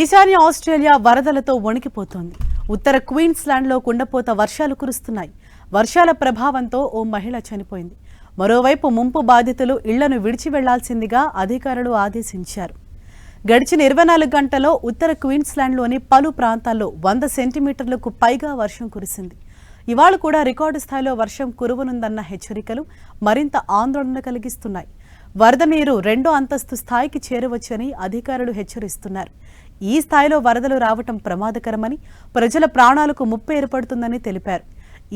ఈశాన్య ఆస్ట్రేలియా వరదలతో వణికిపోతోంది. ఉత్తర క్వీన్స్లాండ్లో కుండపోత వర్షాలు కురుస్తున్నాయి. వర్షాల ప్రభావంతో ఓ మహిళ చనిపోయింది. మరోవైపు ముంపు బాధితులు ఇళ్ళను విడిచి వెళ్ళాల్సిందిగా అధికారులు ఆదేశించారు. గడిచిన ఇరవై నాలుగు గంటలో ఉత్తర క్వీన్స్లాండ్లోని పలు ప్రాంతాల్లో వంద సెంటీమీటర్లకు పైగా వర్షం కురిసింది. ఇవాళ కూడా రికార్డు స్థాయిలో వర్షం కురువనుందన్న హెచ్చరికలు మరింత ఆందోళన కలిగిస్తున్నాయి. వరద నీరు రెండో అంతస్తు స్థాయికి చేరవచ్చని అధికారులు హెచ్చరిస్తున్నారు. ఈ స్థాయిలో వరదలు రావటం ప్రమాదకరమని ప్రజల ప్రాణాలకు ముప్పు ఏర్పడుతుందని తెలిపారు.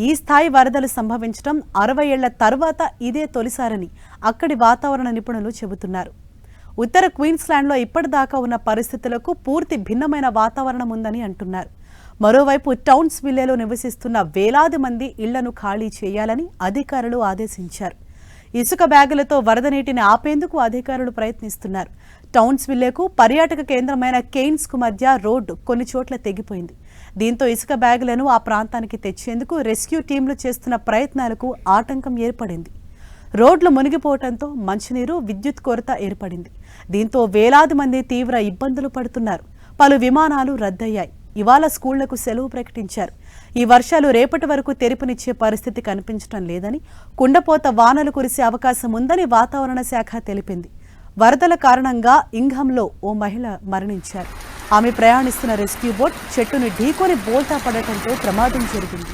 ఈ స్థాయి వరదలు సంభవించడం అరవై ఏళ్ళ తర్వాత ఇదే తొలిసారని అక్కడి వాతావరణ నిపుణులు చెబుతున్నారు. ఉత్తర క్వీన్స్లాండ్లో ఇప్పటిదాకా ఉన్న పరిస్థితులకు పూర్తి భిన్నమైన వాతావరణం ఉందని అంటున్నారు. మరోవైపు టౌన్స్ విల్లేలో నివసిస్తున్న వేలాది మంది ఇళ్ళను ఖాళీ చేయాలని అధికారులు ఆదేశించారు. ఇసుక బ్యాగులతో వరద నీటిని ఆపేందుకు అధికారులు ప్రయత్నిస్తున్నారు. టౌన్స్ విల్లేకు పర్యాటక కేంద్రమైన కెయిన్స్కు మధ్య రోడ్డు కొన్ని చోట్ల తెగిపోయింది. దీంతో ఇసుక బ్యాగులను ఆ ప్రాంతానికి తెచ్చేందుకు రెస్క్యూ టీంలు చేస్తున్న ప్రయత్నాలకు ఆటంకం ఏర్పడింది. రోడ్లు మునిగిపోవడంతో మంచినీరు విద్యుత్ కొరత ఏర్పడింది. దీంతో వేలాది మంది తీవ్ర ఇబ్బందులు పడుతున్నారు. పలు విమానాలు రద్దయ్యాయి. ఇవాళ స్కూళ్ళకు సెలవు ప్రకటించారు. ఈ వర్షాలు రేపటి వరకు తెరుపునిచ్చే పరిస్థితి కనిపించడం లేదని కుండపోత వానలు కురిసే అవకాశం ఉందని వాతావరణ శాఖ తెలిపింది. వరదల కారణంగా ఇంఘంలో ఓ మహిళ మరణించారు. ఆమె ప్రయాణిస్తున్న రెస్క్యూ బోట్ చెట్టుని ఢీకొని బోల్తా పడటంతో ప్రమాదం జరిగింది.